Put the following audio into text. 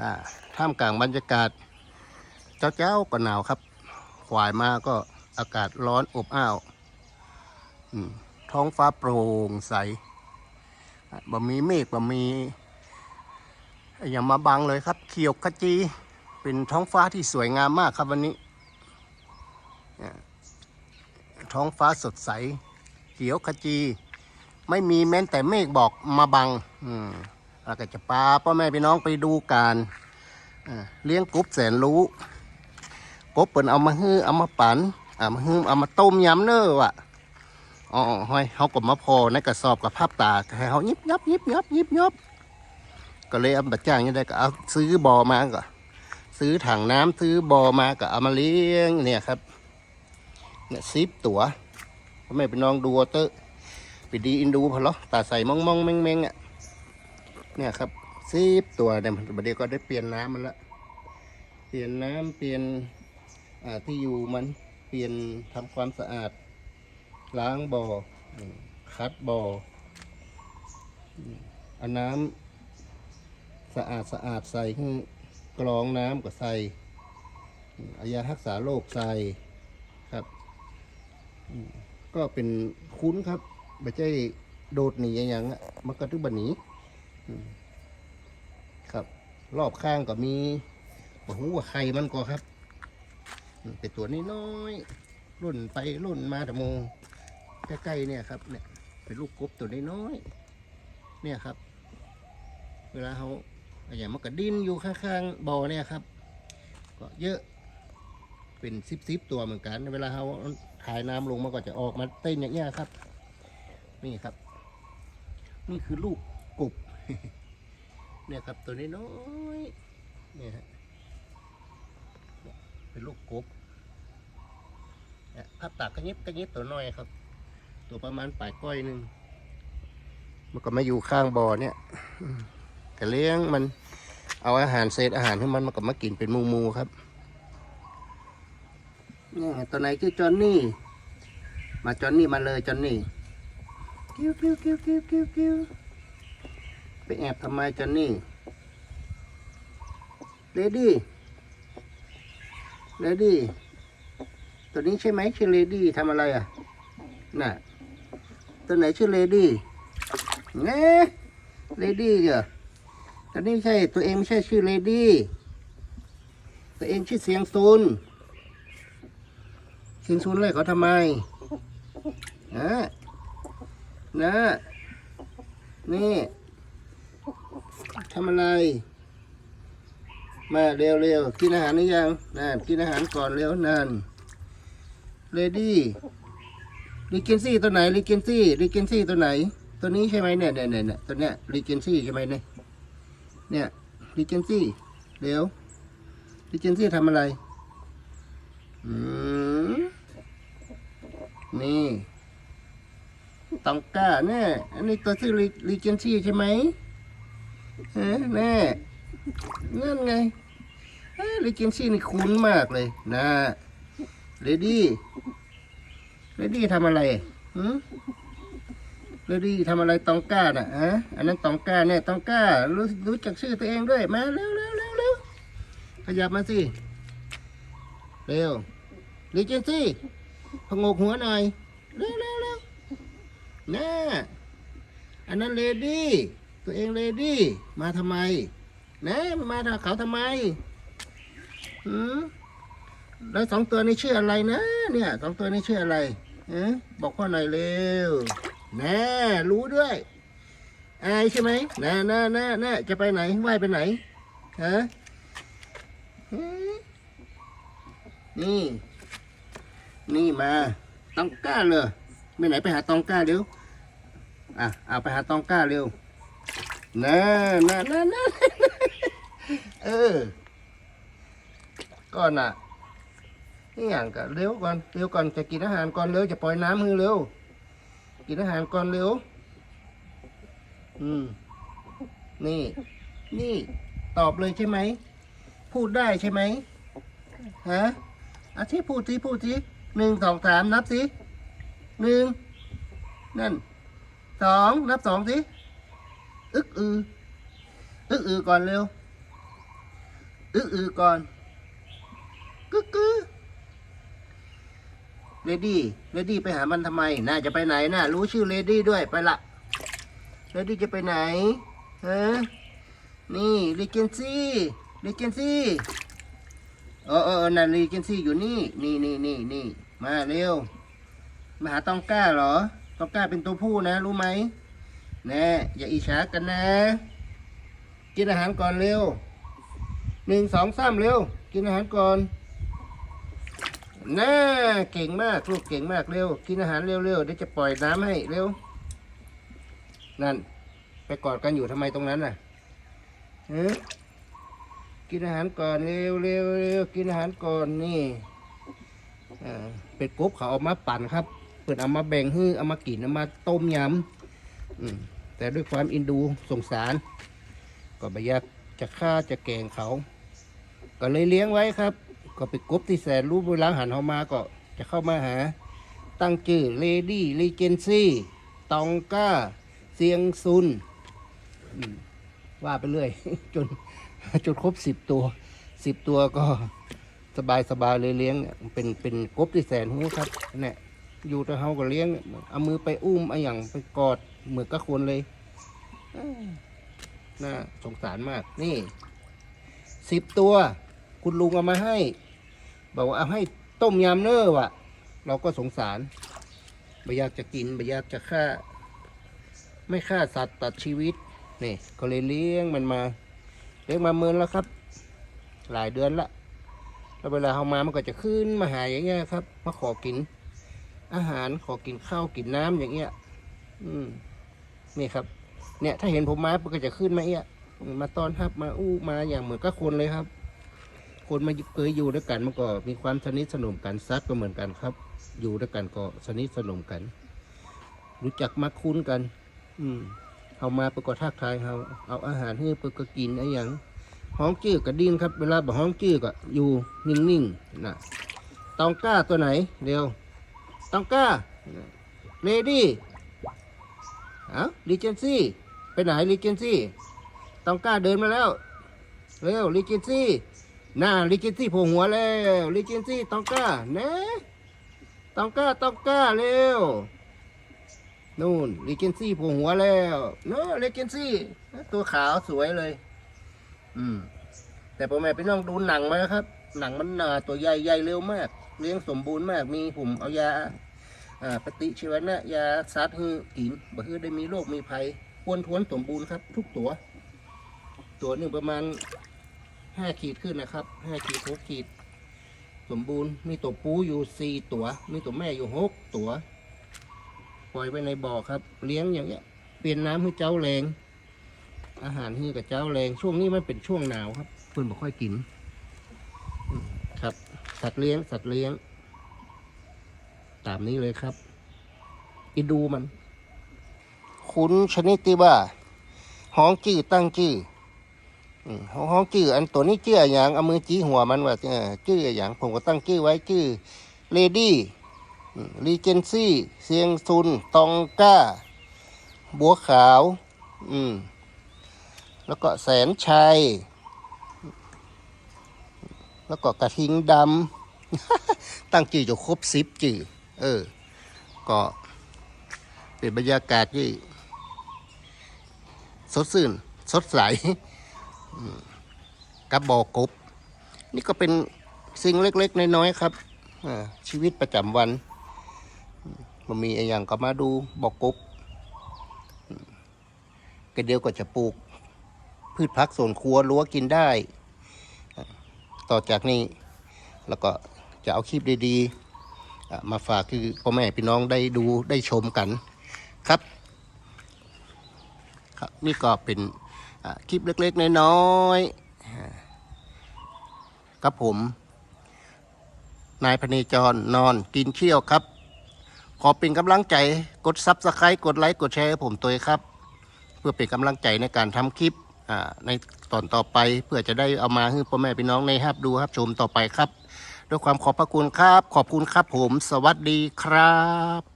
อ่าท่ามกลางบรรยากาศ เจ้าเจ้าก็หนาวครับควายมาก็อากาศร้อนอบอ้าวท้องฟ้าโปร่งใสบ่มีเมฆบ่มีอย่ามาบังเลยครับ เขียวขจี เป็นท้องฟ้าที่สวยงามมากครับวันนี้ ท้องฟ้าสดใส เขียวขจี ไม่มีแม้แต่เมฆบอกมาบัง อืม แล้วก็จะพาพ่อแม่พี่น้องไปดูการเลี้ยงกบแสนรู้กบเปิ่นเอามาฮื้อเอามาปั่นเอามาฮื้อเอามาต้มยำเน้อว่ะอ๋อห้อยเขาก็มาพอในกระสอบกับภาพตาให้เขายิบยับยิบยับยิบยับก็เลยเอาบัตรจ้างยังได้ก็เอาซื้อบอมาก็ซื้อถังน้ำซื้อบอมาก็เอามาเลี้ยงเนี่ยครับเนี่ยซิปตัวพ่อแม่พี่น้องดูเอเตอร์ไปดีอินดูพอหรอตาใส่มองมองแมงแมงอะ เนี่ยครับซีบตัวเนี่ยมันบัดเดี๋ยวก็ได้เปลี่ยนน้ำมันละเปลี่ยนน้ำเปลี่ยนที่อยู่มันเปลี่ยนทำความสะอาด ล้างบ่อคัดบ่ออืมเอาน้ำสะอาดสะอาดใส่ขึ้นกรองน้ำก็ใส่อายารักษาโรคใส่ครับ ก็เป็นคุ้นครับไม่ใช่โดดหนีอย่างๆอะมันก็ทุกบันหนี ครับ รอบข้างก็มีบหูว่าใครมันก็ครับ เป็นตัวน้อยๆรุ่นไปรุ่นมาแต่โมงใกล้ๆเนี่ยครับ เนี่ย เป็นลูกกบตัวน้อยๆเนี่ยครับ เวลาเขาอย่างมันก็ดิ้นอยู่ข้างๆบ่อเนี่ยครับ ก็เยอะเป็นซิบๆตัวเหมือนกัน เวลาเขาถ่ายน้ำลงมันก็จะออกมาเต้นอย่างเงี้ยครับ นี่ครับ นี่คือลูกกบ เนี่ยครับตัวนี้น้อยเนี่ยฮะเป็นลูกกบภาพตากกระยิบกระยิบตัวน้อยครับ ตัวประมาณปลายก้อยหนึ่งมันก็มาอยู่ข้างบ่อเนี่ยอืมก็เลี้ยงมันเอาอาหารเศษอาหารให้มันมันก็มากินเป็นหมูครับเนี่ยตัวไหนชื่อจอนนี่ มาจอนนี่มาเลยจอนนี่กิ้วกิ้วกิ้วกิ้วกิ้วกิ้ว ไปแอบทำไมจอนนี่เลดี้เลดี้ตัวนี้ใช่ไหมชื่อเลดี้ทำอะไรอะ น่ะ ตัวไหนชื่อเลดี้เน่เลดี้เหรอตัวนี้ใช่ ตัวเองไม่ใช่ชื่อเลดี้ตัวเองชื่อเสียงซุนเสียงซุนเลยเขาทำไมอะนะนี่ ทำอะไร มาเร็วเร็วๆกินอาหารหรือยังนั่นกินอาหารก่อนเร็วนั่นเลดี้ลิเกนซี่ตัวไหนลิเกนซี่ลิเกนซี่ตัวไหน ตัวนี้ใช่ไหมเนี่ยเนี่ยเนี่ยตัวเนี้ยลิเกนซี่ใช่ไหมเนี่ยเนี่ยลิเกนซี่เร็วลิเกนซี่ทำอะไรอืมนี่ตองก้าแน่อันนี้ตัวชื่อรีเจนซี่ใช่ไหม ฮะแน่นั่นไงรีเจนซี่นี่คุ้นมากเลยนะเลดี้เลดี้ทำอะไรหืมเลดี้ทำอะไรตองก้าน่ะฮะอันนั้นตองก้าเนี่ยตองก้ารู้รู้จักชื่อตัวเองด้วยมาเร็วเร็วเร็วเร็วขยับมาสิเร็วรีเจนซี่พงกหัวหน่อยเร็วเร็วเร็วน่าอันนั้นเลดี้ ตัวเองเลดี้มาทำไม นะมาทำเขาทำไมหืมแล้วสองตัวนี้ชื่ออะไรนะ เนี่ยสองตัวนี้ชื่ออะไรเอะบอกพ่อหน่อยเร็วแน่รู้ด้วยอายใช่ไหมแน่าน่าน่าน่จะไปไหนว่ายไปไหนฮะนี่ นี่มาต้องกล้าเลยไปไหนไปหาตองก้าเร็วอะเอาไปหาตองก้าเร็ว น่าน่าน่าน่าเออ ก่อนอะ นี่อย่างกะเร็วก่อน เร็วก่อน จะกินอาหารก่อนเร็ว จะปล่อยน้ำมือเร็ว กินอาหารก่อนเร็ว อืม นี่ นี่ ตอบเลยใช่ไหม พูดได้ใช่ไหมฮะอาที่พูดสิพูดสิหนึ่งสองสามนับสิหนึ่งนั่นสองนับสองสิ อึกอืออึอือก่อนเร็วอืออือก่อนกึกกึเลดี้เลดี้ไปหามันทำไมน่าจะไปไหนน่ะ รู้ชื่อเลดี้ด้วยไปละเลดี้จะไปไหนฮะนี่ลีเจนซี่ลีเจนซี่เออเออนั่นลีเจนซี่อยู่นี่นี่นี่นี่นี่มาเร็วมาหาตองก้าเหรอตองก้าเป็นตัวผู้นะ รู้ไหม แน่อย่าอิจฉากันนะ กินอาหารก่อนเร็วหนึ่งสองสามเร็ว กินอาหารก่อนน่าเก่งมากลูกเก่งมากเร็ว กินอาหารเร็วเร็วเดี๋ยวจะปล่อยน้ำให้เร็ว นั่น ไปกอดกันอยู่ทำไมตรงนั้นน่ะเออกินอาหารก่อนเร็วเร็วเร็วกินอาหารก่อนนี่อ่าเป็ดกบเขาเอามาปั่นครับ เปิดเอามาแบ่งฮื้อเอามากินเอามาต้มยำอืม แต่ด้วยความอินดูสงสาร ก็ไม่อยากจะฆ่าจะแกงเขา ก็เลยเลี้ยงไว้ครับ ก็ไปกบที่แสนรู้เวลาหันเขามาก็จะเข้ามาหา ตั้งชื่อเลดี้ลีเจนซี่ตองก้า เซียงซุน ว่าไปเรื่อย จนจนครบสิบตัวสิบตัวก็สบายสบายเลยเลี้ยง เป็นเป็นกบที่แสนหูครับเนี่ยอยู่แต่เฮาก็เลี้ยง เอามือไปอุ้มเอาอย่างไปกอด เหมือนกับคนเลยน่าสงสารมาก นี่สิบตัว คุณลุงเอามาให้ บอกว่าเอาให้ต้มยำเน้อว่ะเราก็สงสารไม่อยากจะกินไม่อยากจะฆ่า ไม่ฆ่าสัตว์ตัดชีวิตนี่ก็เลยเลี้ยงมันมา เลี้ยงมาเมินแล้วครับ หลายเดือนละแล้วเวลาเอามามันก็จะขึ้นมาหาอย่างเงี้ยครับมาขอกิน อาหารขอกินข้าวกินน้ำอย่างเงี้ย อืม นี่ครับ เนี่ยถ้าเห็นผมมามันก็จะขึ้นมาเอี้ยมาต้อนรับมาอู้มาอย่างเหมือนกับคนเลยครับ คนมาเคยอยู่ด้วยกันมันก็มีความสนิทสนมกันซัดก็เหมือนกันครับ อยู่ด้วยกันก็สนิทสนมกัน รู้จักมักคุ้นกัน อืมเอามาประกอบทักทายเขาเอาอาหารให้เพื่อก็กินอะไอ้อย่างห้องจื้อกับดินครับ เวลาบอกห้องจื้อก็อยู่นิ่งๆนะตองก้าตัวไหนเร็วตองก้าเลดี้ เอาลีเจนซี่ไปไหนลีเจนซี่ตองก้าเดินมาแล้วเร็วลีเจนซี่น่าลีเจนซี่โผล่หัวแล้วลีเจนซี่ตองก้าเนะตองก้าตองก้าเร็วนู่นลีเจนซี่โผล่หัวแล้วเนอะลีเจนซี่ตัวขาวสวยเลย อืม แต่พ่อแม่ไปน้องดูหนังมาแล้วครับ หนังมันหนาตัวใหญ่ใหญ่เร็วมาก เลี้ยงสมบูรณ์มากมีผมเอายา ปฏิชีวนะยาซัดฮือกินบ่ฮือได้มีโรคมีภัยควรทวนสมบูรณ์ครับ ทุกตัว ตัวหนึ่งประมาณห้าขีดขึ้นนะครับห้าขีดหกขีด สมบูรณ์มีตัวปูอยู่สี่ตัว มีตัวแม่อยู่หกตัว ปล่อยไว้ในบ่อครับ เลี้ยงอย่างเงี้ย เปลี่ยนน้ำให้เจ้าแรง อาหารให้กับเจ้าแรง ช่วงนี้มันเป็นช่วงหนาวครับเพื่อนบอกค่อยกิน ครับ สัตว์เลี้ยง สัตว์เลี้ยง ตามนี้เลยครับอีดูมันคุณชนิดที่ว่าห้องจื้อตั้งจื้อห้องห้องจื้ออันตัวนี้จื้ออย่างเอามือจี้หัวมันว่าเจื้ออย่างผมก็ตั้งจื้อไว้จื้อเลดี้รีเจนซี่ เซียงซุน ตองก้า บัวขาว อืม แล้วก็แสนชัย แล้วก็กระทิงดำ ตั้งจื่อจะครบสิบจื่อ เออ ก็เป็นบรรยากาศที่ สดชื่น สดใสกับบ่อกบ นี่ก็เป็นสิ่งเล็ก ๆ น้อยๆครับชีวิตประจำวันมันมีอะไรอย่างก็มาดูบอกบก็เดียวก็จะปลูก พืชผักสวนครัวรั้วกินได้ ต่อจากนี้ แล้วก็จะเอาคลิปดี ๆ มาฝากคือพ่อแม่พี่น้องได้ดูได้ชมกันครับครับนี่ก็เป็นคลิปเล็กๆน้อยๆครับผม นายพเนจรนอนกินเขี้ยวครับ ขอเป็นกำลังใจกดซับสไครต์กดไลค์กดแชร์ให้ผมตัวครับ เพื่อเป็นกำลังใจในการทำคลิปในตอนต่อไปเพื่อจะได้เอามาให้พ่อแม่พี่น้องในฮับดูครับชมต่อไปครับ ด้วยความขอบพระคุณครับ ขอบคุณครับผม สวัสดีครับ